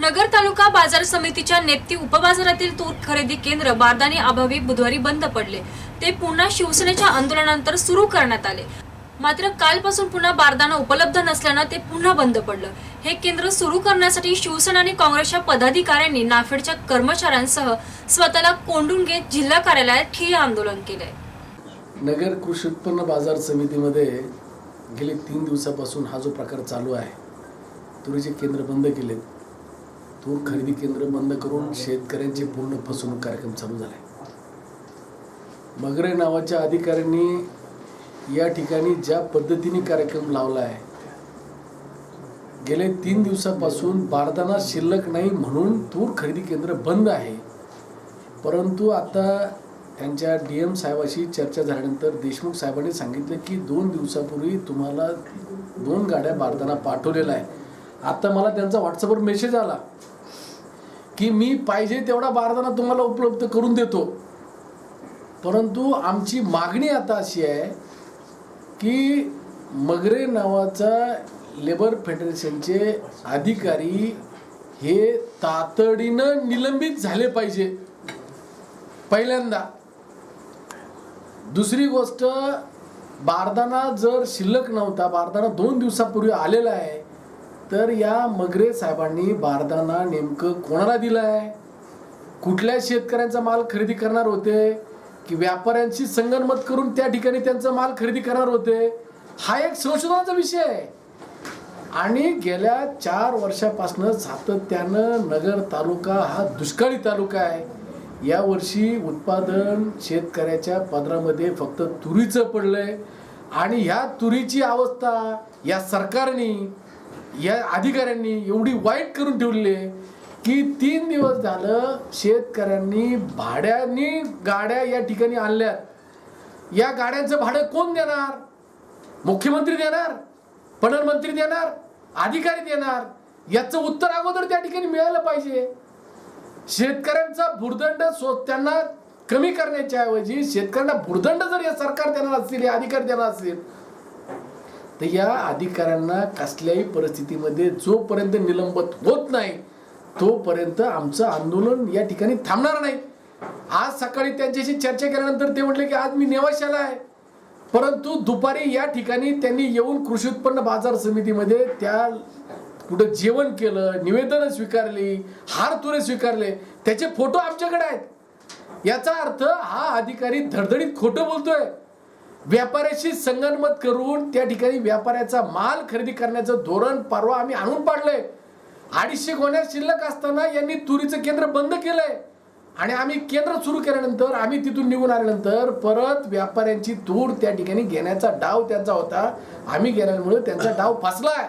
नगर तालुका बाजार समितीच्या नेप्ती उपबाजारातील तूर खरेदी केंद्र बारदाने अभावी बुधवारी बंद पडले. ते पुन्हा शिवसेनेच्या आंदोलनानंतर सुरू करण्यात आले. मात्र कालपासून पुन्हा बारदाना उपलब्ध नसल्यानं ते पुन्हा बंद पडलं. हे केंद्र सुरू करण्यासाठी शिवसेना आणि काँग्रेसच्या पदाधिकाऱ्यांनी नाफेडच्या कर्मचाऱ्यांसह स्वतःला कोंडून घेत जिल्हा कार्यालयात ठिय्या आंदोलन केलंय. नगर कृषी उत्पन्न बाजार समितीमध्ये गेले तीन दिवसापासून हा जो प्रकार चालू आहे तुरीचे केंद्र बंद केलेत. तूर खरेदी केंद्र बंद करून शेतकऱ्यांचे पूर्ण फसवणूक कार्यक्रम चालू झाला आहे मगरे नावाच्या अधिकाऱ्यांनी या ठिकाणी ज्या पद्धतीने कार्यक्रम लावला आहे गेले तीन दिवसापासून बारदाना शिल्लक नाही म्हणून तूर खरेदी केंद्र बंद आहे. परंतु आता त्यांच्या डी एम साहेबाशी चर्चा झाल्यानंतर देशमुख साहेबांनी सांगितलं की दोन दिवसापूर्वी तुम्हाला दोन गाड्या बारदाना पाठवलेला आहे आता मला त्यांचा व्हॉट्सअपवर मेसेज आला की मी पाहिजे तेवढा बारदाना तुम्हाला उपलब्ध करून देतो. परंतु आमची मागणी आता अशी आहे की मगरे नावाचा लेबर फेडरेशनचे अधिकारी हे तातडीनं निलंबित झाले पाहिजे. पहिल्यांदा. दुसरी गोष्ट बारदाना जर शिल्लक नव्हता बारदाना दोन दिवसापूर्वी आलेला आहे तर या मगरे साहेबांनी बारदाना नेमकं कोणाला दिलं आहे कुठल्या शेतकऱ्यांचा माल खरेदी करणार होते? की व्यापाऱ्यांशी संगनमत करून त्या ठिकाणी त्यांचा माल खरेदी करणार होते? हा एक संशोधनाचा विषय आहे. आणि गेल्या चार वर्षापासून सातत्यानं नगर तालुका हा दुष्काळी तालुका आहे. यावर्षी उत्पादन शेतकऱ्याच्या पदरामध्ये फक्त तुरीचं पडलंय. आणि ह्या तुरीची अवस्था या सरकारने या अधिकाऱ्यांनी एवढी वाईट करून ठेवली आहे की तीन दिवस झालं शेतकऱ्यांनी भाड्यानी गाड्या या ठिकाणी आणल्यात. या गाड्यांचं भाडं कोण देणार? मुख्यमंत्री देणार? प्रधानमंत्री देणार? अधिकारी देणार? याचं उत्तर अगोदर त्या ठिकाणी मिळालं पाहिजे. शेतकऱ्यांचा भुर्दंड त्यांना कमी करण्याच्या ऐवजी शेतकऱ्यांना भुर्दंड जर या सरकार देणार असतील या अधिकारी देणार असतील तर या अधिकाऱ्यांना कसल्याही परिस्थितीमध्ये जोपर्यंत निलंबित होत नाही तोपर्यंत आमचं आंदोलन या ठिकाणी थांबणार नाही. आज सकाळी त्यांच्याशी चर्चा केल्यानंतर ते म्हटले की आज मी नेवाशाला आहे. परंतु दुपारी या ठिकाणी त्यांनी येऊन कृषी उत्पन्न बाजार समितीमध्ये त्या कुठं जेवण केलं निवेदनं स्वीकारली हार तुरे स्वीकारले त्याचे फोटो आमच्याकडे आहेत. याचा अर्थ हा अधिकारी धडधडीत खोटं बोलतोय. व्यापाऱ्याशी संगनमत करून त्या ठिकाणी व्यापाऱ्याचा माल खरेदी करण्याचं धोरण परवा आम्ही आणून पाडलंय. अडीचशे गोण्या शिल्लक असताना यांनी तुरीचं केंद्र बंद केलंय. आणि आम्ही केंद्र सुरू केल्यानंतर आम्ही तिथून निघून आल्यानंतर परत व्यापाऱ्यांची तूर त्या ठिकाणी घेण्याचा डाव त्यांचा होता. आम्ही गेल्यामुळे त्यांचा डाव फसलाय.